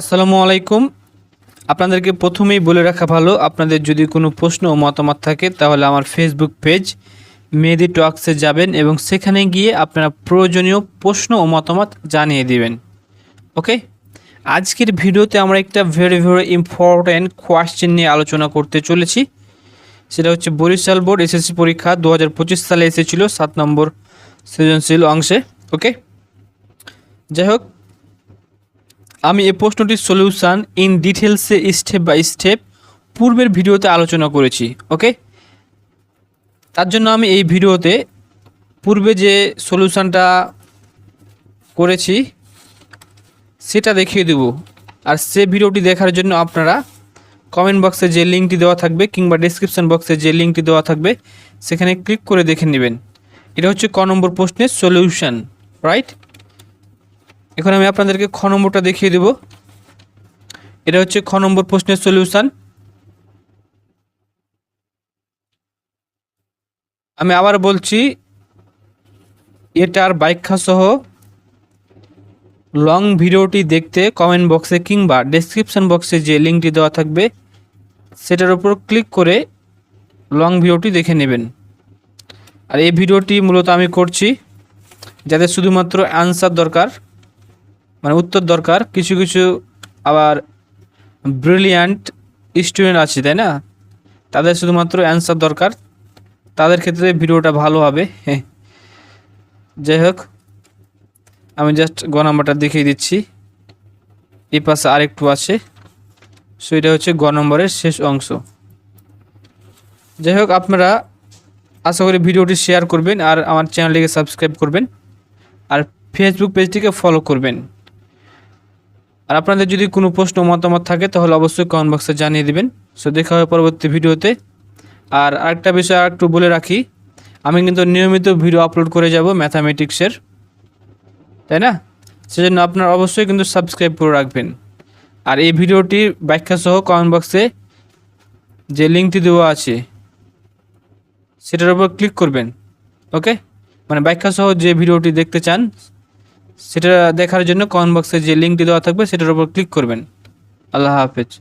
আসসালামু আলাইকুম। আপনাদেরকে প্রথমেই বলে রাখা ভালো, আপনাদের যদি কোনো প্রশ্ন ও মতামত থাকে, তাহলে আমার ফেসবুক পেজ মেহেদি টক্সে যাবেন এবং সেখানে গিয়ে আপনারা প্রয়োজনীয় প্রশ্ন ও মতামত জানিয়ে দিবেন। ওকে আজকের ভিডিওতে আমরা একটা ভেরি ভেরি ইম্পর্ট্যান্ট কোয়েশ্চেন নিয়ে আলোচনা করতে চলেছি। সেটা হচ্ছে বরিশাল বোর্ড এসএসসি পরীক্ষা দু হাজার পঁচিশ সালে এসেছিল, সাত নম্বর সৃজনশীল অংশে। ওকে যাই হোক আমি এই প্রশ্নটির সলিউশান ইন ডিটেলসে স্টেপ বাই স্টেপ পূর্বের ভিডিওতে আলোচনা করেছি ওকে তার জন্য আমি এই ভিডিওতে পূর্বে যে সলিউশনটা করেছি, সেটা দেখিয়ে দেব। আর সে ভিডিওটি দেখার জন্য আপনারা কমেন্ট বক্সে যে লিঙ্কটি দেওয়া থাকবে কিংবা ডিসক্রিপশন বক্সে যে লিঙ্কটি দেওয়া থাকবে, সেখানে ক্লিক করে দেখে নেবেন। এটা হচ্ছে ক নম্বর প্রশ্নের সলিউশন রাইট এখন আমি আপনাদেরকে খ নম্বরটা দেখিয়ে দেব। এটা হচ্ছে খ নম্বর প্রশ্নের সলিউশন আমি আবার বলছি, এটার ব্যাখ্যা সহ লং ভিডিওটি দেখতে কমেন্ট বক্সে কিংবা ডেসক্রিপশন বক্সে যে লিঙ্কটি দেওয়া থাকবে, সেটার উপর ক্লিক করে লং ভিডিওটি দেখে নেবেন। আর এই ভিডিওটি মূলত আমি করছি যাদের শুধুমাত্র অ্যান্সার দরকার। মানে উত্তর দরকার। কিছু কিছু আবার ব্রিলিয়ান্ট স্টুডেন্ট আছে, তাই না? তাদের শুধুমাত্র অ্যান্সার দরকার। তাদের ক্ষেত্রে ভিডিওটা ভালো হবে। হ্যাঁ যাই হোক, আমি জাস্ট গ নাম্বারটা দেখিয়ে দিচ্ছি। এ পাশে আরেকটু আছে। সো এটা হচ্ছে গ নম্বরের শেষ অংশ। যাই হোক, আপনারা আশা করি ভিডিওটি শেয়ার করবেন আর আমার চ্যানেলটিকে সাবস্ক্রাইব করবেন। আর ফেসবুক পেজটিকে ফলো করবেন। আর আপনাদের যদি কোনো প্রশ্ন মতামত থাকে, তাহলে অবশ্যই কমেন্ট বক্সে জানিয়ে দিবেন। সো দেখা হবে পরবর্তী ভিডিওতে। আর আরেকটা বিষয় একটু বলে রাখি, আমি কিন্তু নিয়মিত ভিডিও আপলোড করে যাব ম্যাথামেটিক্সের তাই না? সেজন্য আপনারা অবশ্যই কিন্তু সাবস্ক্রাইব করে রাখবেন। আর এই ভিডিওটি ব্যাখ্যা সহ কমেন্ট বক্সে যে লিঙ্কটি দেওয়া আছে, সেটার উপর ক্লিক করবেন। ওকে মানে ব্যাখ্যা সহ যে ভিডিওটি দেখতে চান সেটা দেখার জন্য কমেন্ট বক্সে যে লিঙ্কটি দেওয়া থাকবে, সেটার উপর ক্লিক করবেন। আল্লাহ হাফেজ।